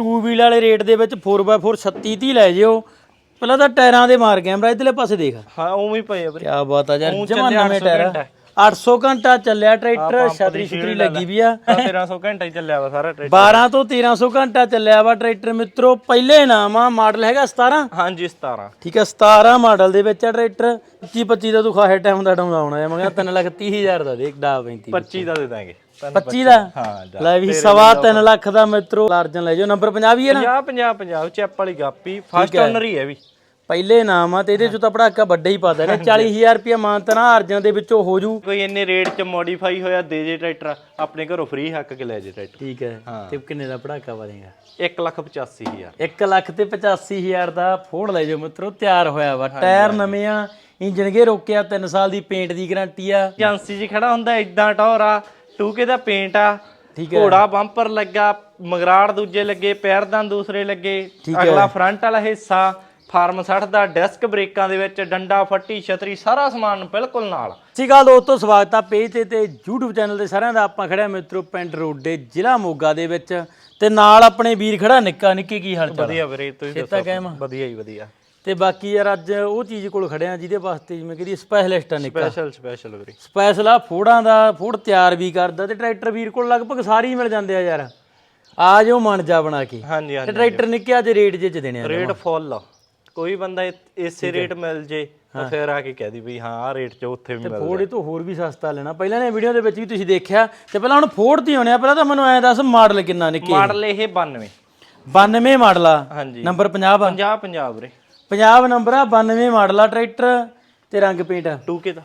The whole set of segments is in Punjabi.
ਟੂ ਵੀਲ ਵਾਲੇ ਰੇਟ ਦੇ ਵਿੱਚ 4x4 36 30 ਲੈ ਜਿਓ। ਪਹਿਲਾਂ ਤਾਂ ਟਾਇਰਾਂ ਦੇ ਮਾਰ ਕੈਮਰਾ ਇਧਰਲੇ ਪਾਸੇ ਦੇਖ। ਹਾਂ ਉਵੇਂ ਹੀ ਪਏ ਆ ਵੀਰੇ। ਕੀ ਬਾਤ ਆ ਯਾਰ ਜਮਾ ਨਵੇਂ 800 ਟਾਇਰ ਘੰਟਾ। 800 ਘੰਟਾ ਚੱਲਿਆ ਟਰੈਕਟਰ ਛਤਰੀ ਛਤਰੀ ਲੱਗੀ ਵੀ ਆ। ਹਾਂ, 1300 ਘੰਟਾ ਹੀ ਚੱਲਿਆ ਵਾ ਸਾਰਾ ਟਰੈਕਟਰ। 12 ਤੋਂ 1300 ਘੰਟਾ ਚੱਲਿਆ ਵਾ ਟਰੈਕਟਰ ਮਿੱਤਰੋ ਪਹਿਲੇ ਨਾਮ ਆ ਮਾਡਲ ਹੈਗਾ 17 ਹਾਂਜੀ 17 ਠੀਕ ਹੈ 17 ਮਾਡਲ ਦੇ ਵਿੱਚ ਆ ਟਰੈਕਟਰ। 25 25 ਦਾ ਤੂੰ ਖਾਹੇ ਟਾਈਮ ਦਾ ਡਾਉਣਾ ਆਉਣਾ ਹੈ ਮੈਂ ਕਿਹਾ 3 ਲੱਖ 30 ਹਜ਼ਾਰ ਦਾ ਦੇਖ ਡਾ 35 25 ਦਾ ਦੇ ਦਾਂਗੇ। 25 ਦਾ? ਹਾਂ ਜਾ। ਲੈ ਵੀ ਸਵਾ 3 ਲੱਖ ਦਾ ਮਿੱਤਰੋ ਲਾਰਜਨ ਲੈ ਜਾਓ। ਨੰਬਰ 50 ਵੀ ਹੈ ਨਾ? 50 50 50 ਚੈਪ ਵਾਲੀ ਗਾਪੀ ਫਸਟ ਓਨਰ ਹੀ। ਹੈ ਵੀ। ਪਹਿਲੇ ਨਾਮ ਆ ਤੇ ਇਹਦੇ ਚੋਂ ਤਾਂ ਪੜਾਕਾ ਵੱਡਾ ਹੀ ਪਾਦਾ ਨੇ 40000 ਰੁਪਏ ਮਾਨਤਨਾ ਅਰਜਨ ਦੇ ਵਿੱਚੋਂ ਹੋ ਜੂ। ਕੋਈ ਇੰਨੇ ਰੇਟ 'ਚ ਮੋਡੀਫਾਈ ਹੋਇਆ ਦੇ ਜੇ ਟਰੈਕਟਰ ਆਪਣੇ ਘਰੋਂ ਫ੍ਰੀ ਹੱਕ ਕੇ ਲੈ ਜੇ ਟਰੈਕਟਰ। ਠੀਕ ਹੈ। ਤੇ ਕਿੰਨੇ ਦਾ ਪੜਾਕਾ ਵਧੇਗਾ? 185000 1 ਲੱਖ ਤੇ 85000 ਦਾ ਫੋੜ ਲੈ ਜਾਓ ਮਿੱਤਰੋ ਤਿਆਰ ਹੋਇਆ ਵਾ। ਟਾਇਰ ਨਵੇਂ ਆ ਇੰਜਨ ਗੇ ਰੋਕਿਆ 3 ਸਾਲ ਦੀ ਪੇਂਟ ਦੀ ਗਾਰੰਟੀ ਆ। ਏਜੰਸੀ 'ਚ ਖੜਾ ਹੁੰਦਾ ਇਦਾਂ ਟੌਰ ਆ ਟੂਕੇ ਦਾ ਪੇਂਟ ਆ ਠੀਕ ਘੋੜਾ ਬੰਪਰ ਲੱਗਾ ਮਗਰਾੜ ਦੂਜੇ ਲੱਗੇ ਪੈਰਦਾਨ ਦੂਸਰੇ ਲੱਗੇ ਅਗਲਾ ਫਰੰਟ ਵਾਲਾ ਹਿੱਸਾ ਫਾਰਮ 60 ਦਾ ਡੈਸਕ ਬ੍ਰੇਕਾਂ ਦੇ ਵਿੱਚ ਡੰਡਾ ਫੱਟੀ ਛਤਰੀ ਸਾਰਾ ਸਮਾਨ ਬਿਲਕੁਲ ਨਾਲ। ਸ਼੍ਰੀ ਅਕਾਲ ਦੋਸਤੋ ਸਵਾਗਤ ਆ ਪੇਜ ਤੇ ਤੇ YouTube ਚੈਨਲ ਤੇ ਸਾਰਿਆਂ ਦਾ। ਆਪਾਂ ਖੜਿਆ ਮਿੱਤਰੋ ਪਿੰਡ ਰੋਡੇ ਜ਼ਿਲ੍ਹਾ ਮੋਗਾ ਦੇ ਵਿੱਚ। ਤੇ ਨਾਲ ਆਪਣੇ ਵੀਰ ਖੜਾ ਨਿੱਕਾ ਨਿੱਕੀ ਕੀ ਹਾਲ ਚਾਲ ਵਧੀਆ ਵੀਰੇ ਤੁਸੀਂ ਆ? ਵਧੀਆ ਹੀ ਵਧੀਆ। ਤੇ ਬਾਕੀ ਯਾਰ ਅੱਜ ਉਹ ਚੀਜ਼ ਕੋਲ ਖੜਿਆ ਜਿਹਦੇ ਵਾਸਤੇ ਜਿਵੇਂ ਕਿ ਸਪੈਸ਼ਲਿਸਟ ਆ ਨਿੱਕਾ। ਸਪੈਸ਼ਲ ਸਪੈਸ਼ਲ ਵੀਰੇ। ਸਪੈਸ਼ਲ ਆ ਫੋੜਾਂ ਦਾ ਫੋੜ ਤਿਆਰ ਵੀ ਕਰਦਾ ਤੇ ਟਰੈਕਟਰ ਵੀਰ ਕੋਲ ਲਗਭਗ ਸਾਰੇ ਹੀ ਮਿਲ ਜਾਂਦੇ ਆ ਯਾਰ। ਆ ਜਾਓ ਮਨ ਜਾ ਬਣਾ ਕੇ। ਹਾਂਜੀ ਤੇ ਟਰੈਕਟਰ ਨਿੱਕੇ ਅੱਜ ਰੇਟ ਜੇ ਚ ਦੇਣੇ ਆ ਰੇਟ ਫੁੱਲ ਕੋਈ ਬੰਦਾ ਇਸੇ ਰੇਟ ਮਿਲ ਜੇ ਤਾਂ ਫਿਰ ਆ ਕੇ ਕਹਿ ਦੀ ਵੀ ਹਾਂ ਆ ਰੇਟ 'ਚ ਉੱਥੇ ਵੀ ਮਿਲ ਫੋੜ ਇਹ ਤੋਂ ਹੋਰ ਵੀ ਸਸਤਾ ਲੈਣਾ। ਪਹਿਲਾਂ ਨੇ ਵੀਡੀਓ ਦੇ ਵਿੱਚ ਵੀ ਤੁਸੀਂ ਦੇਖਿਆ ਤੇ ਪਹਿਲਾਂ ਹੁਣ ਫੋੜ ਤੇ ਆਉਣੇ ਆ। ਪਹਿਲਾਂ ਤਾਂ ਮੈਨੂੰ ਐਂ ਦੱਸ ਮਾਡਲ ਕਿੰਨਾ ਨਿੱਕੇ ਮਾਡਲ ਇਹ? 92 92 ਮਾਡਲ ਆ। ਹਾਂਜੀ। ਨੰਬਰ 50 ਆ। 50 50 ਵੀਰੇ। 50 ਨੰਬਰ ਆ 92 ਮਾਡਲ ਆ ਟਰੈਕਟਰ ਤੇ ਰੰਗ ਪੇਂਟ। ਆ ਟੂਕੇ ਦਾ।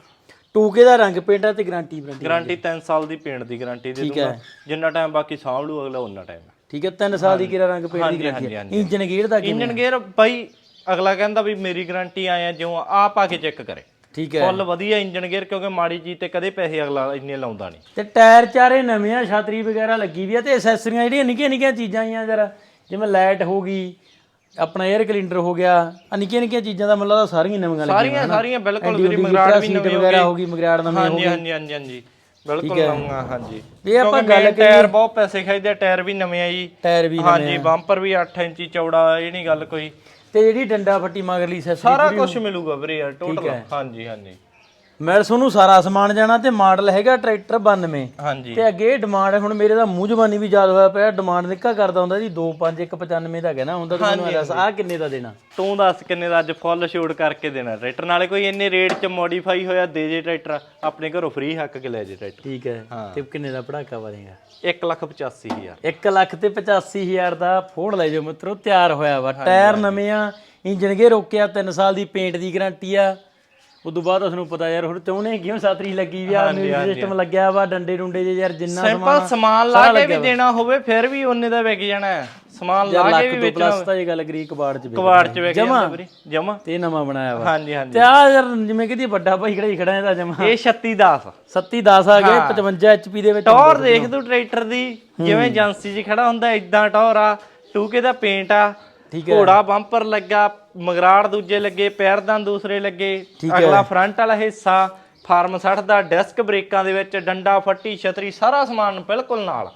2K ਦਾ ਰੰਗ ਪੇਂਟ ਆ ਤੇ ਗਾਰੰਟੀ ਵਾਰੰਟੀ ਗਾਰੰਟੀ 3 ਸਾਲ ਦੀ ਪੇਂਟ ਦੀ ਗਾਰੰਟੀ ਦੇ ਦੂੰਗਾ। ਜਿੰਨਾ ਟਾਈਮ ਬਾਕੀ ਸਾਂਭ ਲੂ ਅਗਲਾ ਉਹਨਾਂ ਟਾਈਮ ਠੀਕ ਹੈ 3 ਸਾਲ ਦੀ ਕਿਰਾ ਰੰਗ ਪੇਂਟ ਦੀ ਗਾਰੰਟੀ ਇੰਜਨ ਗੇਅਰ ਦਾ? ਇੰਜਨ ਗੇਅਰ ਬਾਈ ਅਗਲਾ ਕਹਿੰਦਾ ਵੀ ਮੇਰੀ ਗਾਰੰਟੀ ਆਇਆ ਜਿਉਂ ਆ ਕੇ ਚੈੱਕ ਕਰੇ। ਠੀਕ ਹੈ। ਫੁੱਲ ਵਧੀਆ ਇੰਜਨ ਗੇਅਰ ਕਿਉਂਕਿ ਮਾੜੀ ਚੀਜ਼ ਤੇ ਕਦੇ ਪੈਸੇ ਅਗਲਾ ਇੰਨੇ ਲਾਉਂਦਾ ਨਹੀਂ। ਤੇ ਟਾਇਰ ਚਾਰੇ ਨਵੇਂ ਆ ਛਤਰੀ ਵਗੈਰਾ ਲੱਗੀ ਵੀ ਆ ਤੇ ਐਸੈਸਰੀਆਂ ਜਿਹੜੀਆਂ ਨਿੱਕੀਆਂ ਨਿੱਕੀਆਂ ਚੀਜ਼ਾਂ ਆਈਆਂ ਜਰਾ ਜਿਵੇਂ ਲਾਈਟ ਹੋ ਗਈ ਆਪਣਾ 에ਅਰ ਕਲਿੰਡਰ ਹੋ ਗਿਆ। ਆ ਨਿੱਕੀਆਂ ਨਿੱਕੀਆਂ ਚੀਜ਼ਾਂ ਦਾ ਮਤਲਬ ਸਾਰੀਆਂ ਨਵੀਆਂ ਲੱਗੀਆਂ ਸਾਰੀਆਂ ਸਾਰੀਆਂ ਬਿਲਕੁਲ ਵੀਰੇ ਮਗਰਾੜ ਵੀ ਨਵੇਂ ਵਗੈਰਾ ਹੋ ਗਈ ਮਗਰਾੜ ਨਵੇਂ ਹੋ ਹਾਂਜੀ ਹਾਂਜੀ ਹਾਂਜੀ ਹਾਂਜੀ। ਬਿਲਕੁਲ ਨਵਾਂ ਹਾਂਜੀ। ਇਹ ਆਪਾਂ ਕਿਉਂਕਿ main ਟਾਇਰ ਬਹੁਤ ਪੈਸੇ ਖਾਈਦੇ ਆ, ਟਾਇਰ ਵੀ ਨਵੇਂ ਆ ਜੀ। ਟਾਇਰ ਵੀ ਹਾਂਜੀ ਬੰਪਰ ਵੀ 8 ਇੰਚੀ ਚੌੜਾ ਇਹ ਨਹੀਂ ਗੱਲ ਕੋਈ। ਤੇ ਜਿਹੜੀ ਡੰਡਾ ਫੱਟੀ ਮਗਰਲੀ ਐਸੈਸਰੀ ਸਾਰਾ ਕੁਝ ਮਿਲੂਗਾ ਵੀਰੇ ਯਾਰ ਟੋਟਲ ਹਾਂਜੀ ਹਾਂਜੀ। ਮਿਲ ਤੁਹਾਨੂੰ ਸਾਰਾ ਸਮਾਨ ਜਾਣਾ ਤੇ ਮਾਡਲ ਹੈਗਾ ਟਰੈਕਟਰ 92 ਹਾਂਜੀ। ਤੇ ਅੱਗੇ ਡਿਮਾਂਡ ਹੁਣ ਮੇਰੇ ਦਾ ਮੂੰਹ ਜ਼ਬਾਨੀ ਵੀ ਯਾਦ ਹੋਇਆ ਪਿਆ ਡਿਮਾਂਡ ਨਿੱਕਾ ਕਰਦਾ ਹੁੰਦਾ ਜੀ 25195 ਦਾ ਕਹਿਣਾ ਹੁੰਦਾ ਤੂੰ ਮੈਨੂੰ ਦੱਸ ਆਹ ਕਿੰਨੇ ਦਾ ਦੇਣਾ? ਤੂੰ ਦੱਸ ਕਿੰਨੇ ਦਾ ਅੱਜ ਫੁੱਲ ਸ਼ੂਟ ਕਰਕੇ ਦੇਣਾ। ਟਰੈਕਟਰ ਨਾਲੇ ਕੋਈ ਇੰਨੇ ਰੇਟ 'ਚ ਮੋਡੀਫਾਈ ਹੋਇਆ ਦੇ ਜੇ ਟਰੈਕਟਰ ਆਪਣੇ ਘਰੋਂ ਫ੍ਰੀ ਹੱਕ ਕੇ ਲੈ ਜੇ ਟਰੈਕਟਰ। ਠੀਕ ਹੈ। ਤੇ ਕਿੰਨੇ ਦਾ ਪੜਾਕਾ ਵਧੇਗਾ 185000 1 ਲੱਖ ਤੇ 85000 ਦਾ ਫੋੜ ਲੈ ਜਾਓ ਮਿੱਤਰੋ ਤਿਆਰ ਹੋਇਆ ਵਾ ਟਾਇਰ ਨਵੇਂ ਆ ਇੰਜਨ ਗੇ ਰੋਕਿਆ 3 ਸਾਲ ਦੀ ਪੇਂਟ ਦੀ ਗਾਰੰਟੀ ਆ। ਉਦੋਂ ਬਾਅਦ ਉਸ ਨੂੰ ਪਤਾ ਯਾਰ ਹੁਣ ਚਾਹੁੰਦੇ ਕਿਉਂ ਸਾਤਰੀ ਲੱਗੀ ਵੀ ਆ ਮਿਊਜ਼ਿਕ ਸਿਸਟਮ ਲੱਗਿਆ ਵਾ ਡੰਡੇ ਡੁੰਡੇ ਜੇ ਯਾਰ ਜਿੰਨਾ ਸਿੰਪਲ ਸਮਾਨ ਲਾ ਕੇ ਵੀ ਦੇਣਾ ਹੋਵੇ ਫਿਰ ਵੀ ਉਹਨੇ ਦਾ ਵਿਕ ਜਾਣਾ। ਸਮਾਨ ਲਾ ਕੇ ਵੀ ਵੇਚਣਾ ਪਲੱਸ ਤਾਂ ਇਹ ਗੱਲ ਕਰੀ ਕਬਾੜ ਚ ਵੇਚ ਕਵਾੜ 'ਚ ਵਿਕ ਜਾਂਦਾ ਵੀਰੇ ਜਮਾ। ਤੇ ਨਵਾਂ ਬਣਾਇਆ ਵਾ। ਹਾਂਜੀ ਹਾਂਜੀ। ਤੇ ਆ ਯਾਰ ਜਿਵੇਂ ਕਿ ਵੱਡਾ ਭਾਈ ਖੜਾ ਹੀ ਖੜਾ ਇਹਦਾ ਜਮਾ। ਇਹ 3610 37 10 ਆ ਗਏ 55 HP ਦੇ ਵਿੱਚ ਟੌਰ ਦੇਖ ਤੂੰ ਟਰੈਕਟਰ ਦੀ ਜਿਵੇਂ ਏਜੰਸੀ 'ਚ ਖੜਾ ਹੁੰਦਾ ਇਦਾਂ ਟੌਰ ਆ ਟੂਕੇ ਦਾ ਪੇਂਟ ਆ। ਠੀਕ ਘੋੜਾ ਬੰਪਰ ਲੱਗਾ ਮਗਰਾੜ ਦੂਜੇ ਲੱਗੇ ਪੈਰਦਾਨ ਦੂਸਰੇ ਲੱਗੇ। ਅਗਲਾ ਫਰੰਟ ਵਾਲਾ ਹਿੱਸਾ ਫਾਰਮ 60 ਦਾ ਡੈਸਕ ਬ੍ਰੇਕਾਂ ਦੇ ਵਿੱਚ ਡੰਡਾ ਫੱਟੀ ਛਤਰੀ ਸਾਰਾ ਸਮਾਨ ਬਿਲਕੁਲ ਨਾਲ।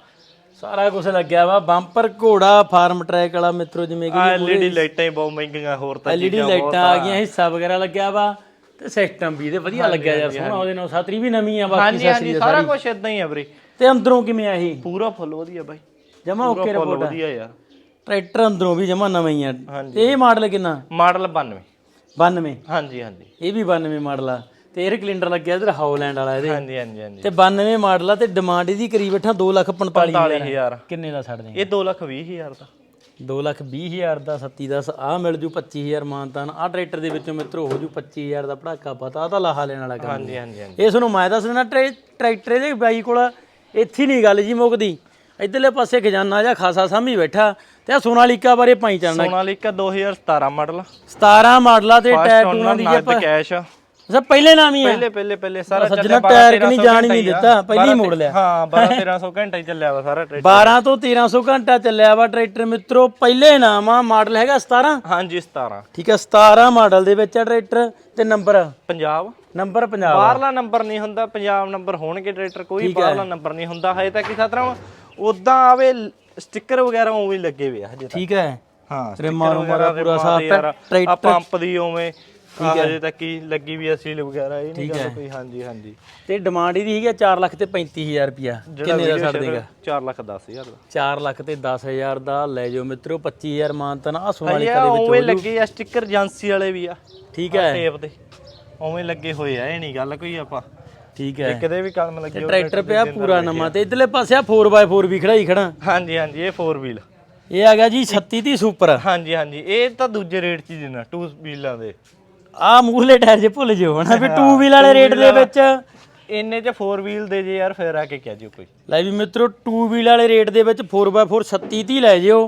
ਸਾਰਾ ਕੁਝ ਲੱਗਿਆ ਵਾ। ਬੰਪਰ ਘੋੜਾ ਫਾਰਮ ਟਰੈਕ ਵਾਲਾ ਮਿੱਤਰੋ ਜਿਵੇਂ ਕਿ ਐਲਈਡੀ ਲਾਈਟਾਂ ਹੀ ਬਹੁਤ ਮਹਿੰਗੀਆਂ ਹੋਰ ਤਾਂ ਐਲਈਡੀ ਲਾਈਟਾਂ ਆ। ਗਈਆਂ ਹਿੱਸਾ ਵਗੈਰਾ ਲੱਗਿਆ ਵਾ। ਤੇ ਸਿਸਟਮ ਵੀ ਇਹਦੇ ਵਧੀਆ ਲੱਗਿਆ ਯਾਰ ਸੋਹਣਾ ਉਹਦੇ ਨਾਲ। ਛਤਰੀ ਵੀ ਨਵੀਂ ਆ ਬਾਕੀ ਹਾਂਜੀ ਹਾਂਜੀ ਸਾਰਾ ਕੁਝ ਇਦਾਂ ਹੀ ਆ ਵੀਰੇ। ਤੇ ਅੰਦਰੋਂ ਕਿਵੇਂ ਆ ਇਹ? ਪੂਰਾ ਫੁੱਲ ਵਧੀਆ ਬਾਈ। ਜਮਾ ਓਕੇ ਰਿਪੋਰਟ ਵਧੀਆ ਯਾਰ। ਟਰੈਕਟਰ ਅੰਦਰੋਂ ਵੀ ਜਮਾ ਨਵਾਂ ਹੀ ਆ। ਤੇ ਇਹ ਮਾਡਲ ਕਿੰਨਾ? ਮਾਡਲ 92 92 ਹਾਂਜੀ ਹਾਂਜੀ। ਇਹ ਵੀ 92 ਮਾਡਲ ਆ। ਤੇ 에ਅਰ ਕਲਿੰਡਰ ਲੱਗਿਆ ਇਧਰ ਹਾਉਲੈਂਡ ਵਾਲਾ ਇਹਦੇ। ਹਾਂਜੀ ਹਾਂਜੀ ਹਾਂਜੀ। ਤੇ 92 ਮਾਡਲ ਆ ਤੇ ਡਿਮਾਂਡ ਇਹਦੀ ਕਰੀਬ ਬੈਠਾ 2 ਲੱਖ 45 45000 ਕਿੰਨੇ ਦਾ ਛੱਡ ਦੇਂਗੇ ਇਹ 2 ਲੱਖ 20 ਹਜ਼ਾਰ ਦਾ। 2 ਲੱਖ 20 ਹਜ਼ਾਰ ਦਾ 37 ਦਾ ਆ ਮਿਲ ਜੂ 25000 ਮਾਨਤਾਨ। ਆ ਟਰੈਕਟਰ ਦੇ ਵਿੱਚੋਂ ਮਿੱਤਰੋ ਹੋ ਜੂ 25000 ਦਾ ਪੜਾਕਾ ਪਤਾ ਤਾਂ। ਲਾਹਾ ਲੈਣ ਵਾਲਾ ਕੰਮ ਹਾਂਜੀ ਹਾਂਜੀ ਹਾਂਜੀ। ਇਹ ਤੁਹਾਨੂੰ ਮੈਂ ਦੱਸ ਦਿੰਦਾ ਟਰੈ- ਟਰੈਕਟਰ ਇਹਦੇ ਬਾਈ ਕੋਲ ਇੱਥੇ ਨਹੀਂ ਗੱਲ ਜੀ ਮੁੱਕਦੀ। ਇਧਰਲੇ ਪਾਸੇ ਖਜ਼ਾਨਾ ਜਾਂ ਖਾਸਾ ਸਾਂਭੀ ਬੈਠਾ ਤੇ ਆ ਸੋਨਾਲੀਕਾ ਬਾਰੇ ਪਾਈ ਚੱਲਣਾ ਸੋਨਾਲੀਕਾ 2017 ਮਾਡਲ। 17 ਮਾਡਲਾਂ ਤੇ ਟਾਇਰ ਟੂਨਾਂ ਦੀ ਨਗਦ ਕੈਸ਼ ਸਭ ਪਹਿਲੇ ਨਾਮ ਹੀ ਆ। ਪਹਿਲੇ ਪਹਿਲੇ ਪਹਿਲੇ ਸਾਰਾ ਸੱਜਣਾ ਟਾਇਰ ਕਿ ਨਹੀਂ ਜਾਣ ਹੀ ਨਹੀਂ ਦਿੱਤਾ ਪਹਿਲੀ ਹੀ ਮੋੜ ਲਿਆ ਹਾਂ 12 1300 ਘੰਟਾ ਹੀ ਚੱਲਿਆ ਵਾ ਸਾਰਾ ਟਰੈਕਟਰ। 12 ਤੋਂ 1300 ਘੰਟਾ ਚੱਲਿਆ ਵਾ ਟਰੈਕਟਰ ਮਿੱਤਰੋ ਪਹਿਲੇ ਨਾਮ ਆ ਮਾਡਲ ਹੈਗਾ 17 ਹਾਂਜੀ 17 ਠੀਕ ਹੈ 17 ਮਾਡਲ ਦੇ ਵਿੱਚ ਆ ਟਰੈਕਟਰ ਤੇ ਨੰਬਰ। ਪੰਜਾਬ। ਨੰਬਰ 50 ਬਾਹਰਲਾ ਨੰਬਰ ਨਹੀਂ ਹੁੰਦਾ ਪੰਜਾਬ ਨੰਬਰ ਹੋਣਗੇ ਟਰੈਕਟਰ ਕੋਈ ਬਾਹਰਲਾ ਨੰਬਰ ਨਹੀਂ ਹੁੰਦਾ ਹਜੇ ਤੱਕ ਕਿਸੇ ਤਰ੍ਹਾਂ ਉਦਾਂ ਆਵੇ ਸਟicker ਵਗੈਰਾ ਉਵੇਂ ਹੀ ਲੱਗੇ ਹੋਏ ਆ ਹਜੇ ਤੱਕ ਠੀਕ ਹੈ। ਹਾਂ ਤੇਰੇ sticker ਮਾਰੋ ਦੇ ਪੂਰਾ ਸਾਫ਼ ਹੈ। ਟਰੈਕਟਰ- ਆ ਪੰਪ ਦੀ ਉਵੇਂ ਠੀਕ ਹੈ। ਹਜੇ ਤੱਕ ਹੀ ਲੱਗੀ ਵੀ ਅਸਲੀ ਵਗੈਰਾ ਇਹ ਨਹੀਂ ਗੱਲ ਕੋਈ ਹਾਂਜੀ ਹਾਂਜੀ। ਤੇ ਡਿਮਾਂਡ ਇਹਦੀ ਹੈਗੀ 4 ਲੱਖ ਤੇ 35000 ਰੁਪਿਆ ਕਿੰਨੇ ਦਾ ਛੱਡ ਦੇਗਾ 4 ਲੱਖ 10000 ਦਾ। 4 ਲੱਖ ਤੇ 10000 ਦਾ ਲੈ ਜਾਓ ਮਿੱਤਰੋ 25000 ਮਾਨਤਨ ਆ ਸੋਨਾਲੀ ਇਹ ਉਵੇਂ ਲੱਗੇ ਆ ਸਟicker ਏਜੰਸੀ ਵਾਲੇ ਵੀ ਆ। ਠੀਕ ਹੈ। ਟੇਪ ਦੇ ਉਵੇਂ ਲੱਗੇ ਹੋਏ ਆ ਇਹ ਨਹੀਂ ਗੱਲ ਕੋਈ ਆਪਾਂ। ਠੀਕ ਹੈ। ਕਿਤੇ ਵੀ ਕਲਮ ਲੱਗੀ ਹੋਵੇ ਟਰੈਕਟਰ ਪਿਆ ਪੂਰਾ ਨਵਾਂ ਤੇ ਇਧਰਲੇ ਪਾਸੇ ਆ 4x4 ਵੀ ਖੜਾ ਹੀ ਖੜਾ। ਹਾਂਜੀ ਹਾਂਜੀ ਇਹ 4 ਵੀਲ ਇਹ ਆ ਗਿਆ ਜੀ 36 ਦੀ ਸੁਪਰ ਹਾਂਜੀ ਹਾਂਜੀ ਇਹ ਤਾਂ ਦੂਜੇ ਰੇਟ 'ਚ ਹੀ ਦੇਣਾ 2 ਵੀਲਾਂ ਦੇ। ਆ ਮੂਹਰਲੇ ਟਾਇਰ ਜੇ ਭੁੱਲ ਜਿਓ ਹਨਾ ਵੀ 2 ਵੀਲ ਵਾਲੇ ਰੇਟ ਦੇ ਵਿੱਚ। ਇੰਨੇ 'ਚ 4 ਵੀਲ ਦੇ ਜੇ ਯਾਰ ਫੇਰ ਆ ਕੇ ਕਹਿ ਜਿਓ ਕੋਈ। ਲੈ ਵੀ ਮਿੱਤਰੋ 2 ਵੀਲ ਵਾਲੇ ਰੇਟ ਦੇ ਵਿੱਚ 4x4 36 ਦੀ ਲੈ ਜਿਓ।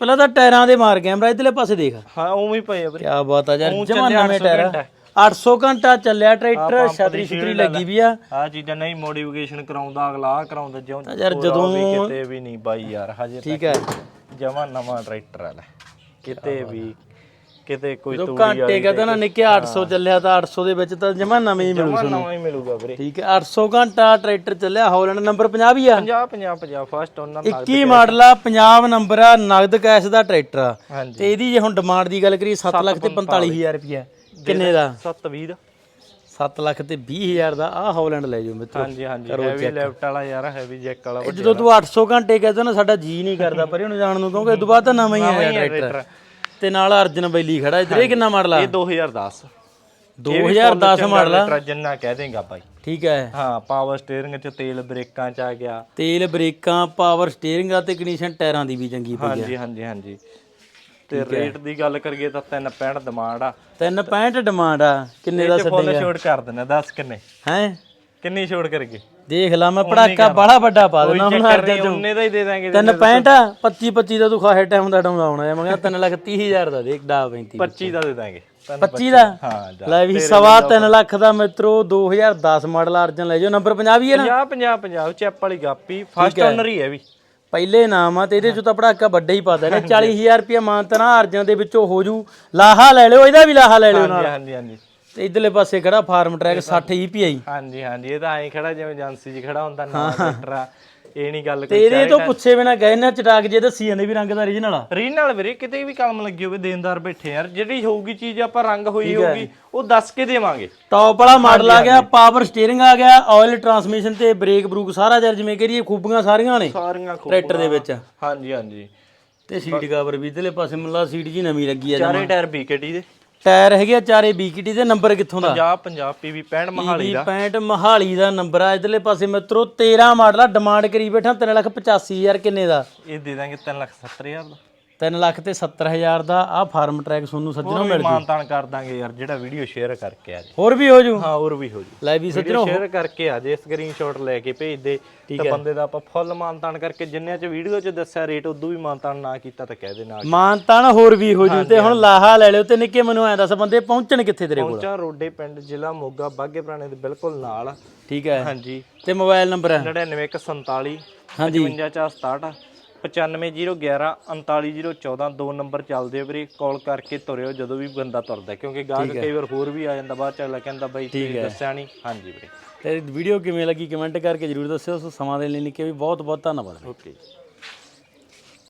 ਪਹਿਲਾਂ ਤਾਂ ਟਾਇਰਾਂ ਦੇ ਮਾਰ ਕੈਮਰਾ ਇਧਰਲੇ ਪਾਸੇ ਦੇਖ। ਹਾਂ ਉਵੇਂ ਹੀ ਪਏ ਆ ਵੀਰੇ। ਕੀ ਬਾਤ ਆ ਯਾਰ ਊਂ ਜਮਾ ਚੱਲਿਆ ਨਵੇਂ 800 ਟਾਇਰ ਘੰਟਾ। 800 ਘੰਟਾ ਚੱਲਿਆ ਟਰੈਕਟਰ ਛਤਰੀ ਛੁਤਰੀ ਲੱਗੀ ਵੀ ਆ। ਆ ਚੀਜ਼ਾਂ ਨਹੀਂ ਮੋਡੀਫਿਕੇਸ਼ਨ ਕਰਾਉਂਦਾ ਅਗਲਾ ਕਰਾਉਂਦਾ ਜਿਉਂ ਯਾਰ ਜਦੋਂ- ਕਿਤੇ ਵੀ ਨਹੀਂ ਬਾਈ ਯਾਰ ਹਜੇ ਠੀਕ ਹੈ। ਜਮਾ ਨਵਾਂ ਟਰੈਕਟਰ ਆ ਲੈ। ਕਿਤੇ ਵੀ ਕਿਤੇ ਕੋਈ ਤੂੜੀ ਘੰਟੇ ਕਹਿੰਦਾ ਨਾ ਨਿੱਕੇ 800 ਚੱਲਿਆ ਤਾਂ 800 ਦੇ ਵਿੱਚ ਤਾਂ ਜਮਾ ਨਵੇਂ ਹੀ ਮਿਲੂ ਜਮਾ ਨਵਾਂ ਹੀ ਮਿਲੂਗਾ ਵੀਰੇ। ਠੀਕ ਹੈ 800 ਘੰਟਾ ਟਰੈਕਟਰ ਚੱਲਿਆ ਹਾਲੈਂਡ ਨੰਬਰ 50 ਵੀ ਆ। 50 50 50 ਫਸਟ ਉਹਨਾਂ ਨਾਲ 21 ਮਾਡਲ ਆ ਪੰਜਾਬ ਨੰਬਰ ਆ ਨਗਦ ਕੈਸ਼ ਦਾ ਟਰੈਕਟਰ ਆ। ਤੇ ਇਹਦੀ ਜੇ ਹੁਣ ਡਿਮਾਂਡ ਦੀ ਗੱਲ ਕਰੀਏ 7 ਲੱਖ ਤੇ 45000 ਰੁਪਇਆ ਕਿੰਨੇ ਦਾ? 720 ਦਾ। 7 ਲੱਖ ਤੇ 20000 ਦਾ ਆ ਹਾਲੈਂਡ ਲੈ ਜਾਓ ਮਿੱਤਰੋ। ਹਾਂਜੀ ਹਾਂਜੀ ਹੈਵੀ ਲੈਫਟ ਵਾਲਾ ਯਾਰ ਹੈਵੀ ਜੈਕ ਵਾਲਾ ਜਦੋਂ ਤੂੰ 800 ਘੰਟੇ ਕਹਿੰਦਾ ਨਾ ਸਾਡਾ ਜੀ ਨਹੀਂ ਕਰਦਾ ਪਰ ਇਹਨੂੰ ਜਾਣ ਨੂੰ ਕਿਉਂਕਿ ਇਦੋਂ ਬਾਅਦ ਤਾਂ ਨਵਾਂ ਹੀ ਆਇਆ ਟਰੈਕਟਰ ਤੇ ਨਾਲ ਅਰਜਨ ਬੈਲੀ ਖੜਾ ਇਧਰ ਇਹ ਕਿੰਨਾ ਮਾਡਲ ਆ? ਇਹ 2010 2010 ਮਾਡਲ ਆ। ਜਿੰਨਾ ਕਹਿ ਦੇਗਾ ਬਾਈ। ਠੀਕ ਹੈ। ਹਾਂ ਪਾਵਰ ਸਟੀਅਰਿੰਗ ਚ ਤੇਲ ਬ੍ਰੇਕਾਂ ਚ ਆ ਗਿਆ। ਤੇਲ ਬ੍ਰੇਕਾਂ ਪਾਵਰ ਆ ਤੇ ਕੰਡੀਸ਼ਨ ਟਾਇਰਾਂ ਦੀ ਵੀ ਚੰਗੀ ਪਈ ਹਾਂਜੀ ਹਾਂਜੀ ਹਾਂਜੀ। ਤੇ ਰੇਟ ਦੀ ਗੱਲ ਕਰੀਏ ਤਾਂ 365 ਡਿਮਾਂਡ ਆ। 365 ਡਿਮਾਂਡ ਆ। ਕਿੰਨੇ ਦਾ ਤੇ ਫੁੱਲ ਛੋਟ ਕਰ ਦਿੰਦੇ ਦੱਸ ਕਿੰਨੇ? ਹੈ? ਕਿੰਨੀ ਛੋਟ ਕਰਗੇ ਦੇਖ ਲਾ ਮੈਂ ਪੜਾਕਾ ਬੜਾ ਵੱਡਾ ਪਾ ਦੇਣਾ ਹੁਣ ਚੱਕਰ ਨਹੀਂ ਉਹਨੇ ਦਾ ਹੀ ਦੇ ਦਾਂਗੇ 365 ਆ 25 25 ਦਾ ਤੂੰ ਖਾਏ ਟਾਈਮ ਦਾ ਡਾਉਂਦਾ ਆਉਣਾ ਹੈ ਮੈਂ ਕਿਹਾ 3 ਲੱਖ 30 ਹਜ਼ਾਰ ਦਾ ਦੇਖ ਡਾ 35 25 ਦਾ ਦੇ ਦਾਂਗੇ। 25 ਦਾ? ਹਾਂ ਲੈ ਵੀ ਸਵਾ 3 ਲੱਖ ਦਾ ਮਿੱਤਰੋ 2010 ਮਾਡਲ ਅਰਜਨ ਲੈ ਜਾਓ। ਨੰਬਰ 50 ਵੀ ਹੈ ਨਾ? 50 50 50 ਚੈਪ ਵਾਲੀ ਗਾਪੀ ਫਸਟ ਓਨਰ ਹੀ। ਹੈ ਵੀ। ਪਹਿਲੇ ਨਾਮ ਆ ਤੇ ਇਹਦੇ ਚੋਂ ਤਾਂ ਪੜਾਕਾ ਵੱਡਾ ਹੀ ਪਾਦਾ ਨੇ 40000 ਰੁਪਏ ਮਾਨਤਨਾ ਅਰਜਨ ਦੇ ਵਿੱਚੋਂ ਹੋ ਜੂ। ਲਾਹਾ ਲੈ ਲਿਓ ਇਹਦਾ ਵੀ ਲਾਹਾ ਲੈ ਲਿਓ ਨਾਲ। ਹਾਂਜੀ ਹਾਂਜੀ। ਤੇ ਇਧਰਲੇ ਪਾਸੇ ਖੜਾ ਫਾਰਮ ਟਰੈਕ 60 EPI ਹਾਂਜੀ ਹਾਂਜੀ ਇਹ ਤਾਂ ਐਂ ਖੜਾ ਜਿਵੇਂ ਏਜੰਸੀ 'ਚ ਖੜਾ ਹੁੰਦਾ ਨਾ ਟਰੈਕਟਰ ਇਹ ਨਹੀਂ ਗੱਲ ਤੇ ਕੋਈ ਇਹਦੇ ਤੋਂ ਪੁੱਛੇ ਬਿਨਾ ਗਏ ਨਾ ਚਟਾਕ ਜੇ ਦੱਸੀ ਜਾਂਦੇ ਵੀ ਰੰਗ ਦਾ origignal ਆ। ਰੀਨ ਨਾਲ ਵੀਰੇ ਕਿਤੇ ਵੀ ਕਲਮ ਲੱਗੀ ਹੋਵੇ ਦੇਣਦਾਰ ਬੈਠੇ ਯਾਰ। ਜਿਹੜੀ ਹੋਊਗੀ ਚੀਜ਼ ਆਪਾਂ ਰੰਗ ਹੋਈ ਹੋਊਗੀ ਉਹ ਦੱਸ ਕੇ ਦੇਵਾਂਗੇ। ਟੌਪ ਵਾਲਾ ਮਾਡਲ ਆ ਗਿਆ ਪਾਵਰ ਸਟੀਅਰਿੰਗ ਆ ਗਿਆ ਆਇਲ ਟਰਾਂਸਮਿਸ਼ਨ ਤੇ ਬ੍ਰੇਕ ਬਰੂਕ ਸਾਰਾ ਜਰ ਜਿਵੇਂ ਕਰੀਏ ਖੂਬੀਆਂ ਸਾਰੀਆਂ ਨੇ ਸਾਰੀਆਂ ਟਰੈਕਟਰ ਦੇ ਵਿੱਚ। ਹਾਂਜੀ ਹਾਂਜੀ। ਤੇ ਸੀਟ ਕਵਰ ਵੀ ਇਧਰਲੇ ਪਾਸੇ ਮੁੱਲਾ ਸੀਟ ਜੀ ਨਵੀਂ ਲੱਗੀ ਆ ਚਾਰੇ ਟਾਇਰ ਬੀਕੇਟੀ ਦੇ। ਟਾਇਰ ਹੈਗੇ ਆ ਚਾਰੇ ਬੀਕੀਟੀ ਦੇ ਨੰਬਰ ਕਿੱਥੋਂ ਦਾ? 50 50 ਪੀਵੀ 65 ਮਹਾਲੀ ਦਾ। 65 ਮਹਾਲੀ ਦਾ ਨੰਬਰ ਆ। ਇਧਰਲੇ ਪਾਸੇ ਮਿੱਤਰੋ 13 ਮਾਡਲ ਆ ਡਿਮਾਂਡ ਕਰੀ ਬੈਠਾ 385000 ਕਿੰਨੇ ਦਾ? ਇਹ ਦੇ ਦਾਂਗੇ 370000 ਦਾ। 3 ਲੱਖ ਤੇ 70000 ਦਾ ਆ ਫਾਰਮ ਟਰੈਕ ਤੁਹਾਨੂੰ ਸੱਜਣੋਂ ਮਿਲ ਜੂ। ਮਾਨਤਾਨ ਕਰ ਦਾਂਗੇ ਯਾਰ ਜਿਹੜਾ ਵੀਡੀਓ ਸ਼ੇਅਰ ਕਰਕੇ ਆ ਜੇ। ਹੋਰ ਵੀ ਹੋ ਜੂ? ਹਾਂ ਹੋਰ ਵੀ ਹੋ ਜੀ। ਲੈ ਵੀ ਸੱਜਣੋਂ ਸ਼ੇਅਰ ਕਰਕੇ ਆ ਜੇ ਸਕਰੀਨਸ਼ਾਟ ਲੈ ਕੇ ਭੇਜ ਦੇ ਤੇ ਬੰਦੇ ਦਾ ਆਪਾਂ ਫੁੱਲ ਮਾਨਤਾਨ ਕਰਕੇ ਜਿੰਨਿਆਂ ਚ ਵੀਡੀਓ ਚ ਦੱਸਿਆ ਰੇਟ ਉਦੋਂ ਵੀ ਮਾਨਤਾਨ ਨਾ ਕੀਤਾ ਤਾਂ ਕਹਿ ਦੇ ਨਾਲ। ਮਾਨਤਾਨ ਹੋਰ ਵੀ ਹੋ ਜੂ ਤੇ ਹੁਣ ਲਾਹਾ ਲੈ ਲਿਓ ਤੇ ਨਿੱਕੇ ਮੈਨੂੰ ਐ ਦੱਸ ਬੰਦੇ ਪਹੁੰਚਣ ਕਿੱਥੇ ਤੇਰੇ ਕੋਲ? ਪਹੁੰਚਾ ਰੋਡੇ ਪਿੰਡ ਜ਼ਿਲ੍ਹਾ ਮੋਗਾ ਬਾਗੇ ਪੁਰਾਣੇ ਦੇ ਬਿਲਕੁਲ ਨਾਲ। ਠੀਕ ਹੈ। ਹਾਂਜੀ। ਤੇ ਮੋਬਾਈਲ ਨੰਬਰ ਹੈ 99147 ਹਾਂਜੀ। 55467 95011 39014 ਦੋ ਨੰਬਰ ਚੱਲਦੇ ਆ ਵੀਰੇ ਕਾਲ ਕਰਕੇ ਤੁਰਿਓ ਜਦੋਂ ਵੀ ਬੰਦਾ ਤੁਰਦਾ ਕਿਉਂਕਿ ਗਾਹਕ ਕਈ ਵਾਰ ਹੋਰ ਵੀ ਆ ਜਾਂਦਾ ਬਾਅਦ ਚ ਅਗਲਾ ਕਹਿੰਦਾ ਬਾਈ ਤੁਸੀਂ ਦੱਸਿਆ ਨਹੀਂ। ਹਾਂਜੀ ਵੀਰੇ। ਤੇ ਵੀਡੀਓ ਕਿਵੇਂ ਲੱਗੀ? ਕਮੈਂਟ ਕਰਕੇ ਜਰੂਰ ਦੱਸਿਓ ਸੋ ਸਮਾਂ ਦੇਣ ਲਈ ਨਿੱਕੇ ਵੀ ਬਹੁਤ ਬਹੁਤ ਧੰਨਵਾਦ ਓਕੇ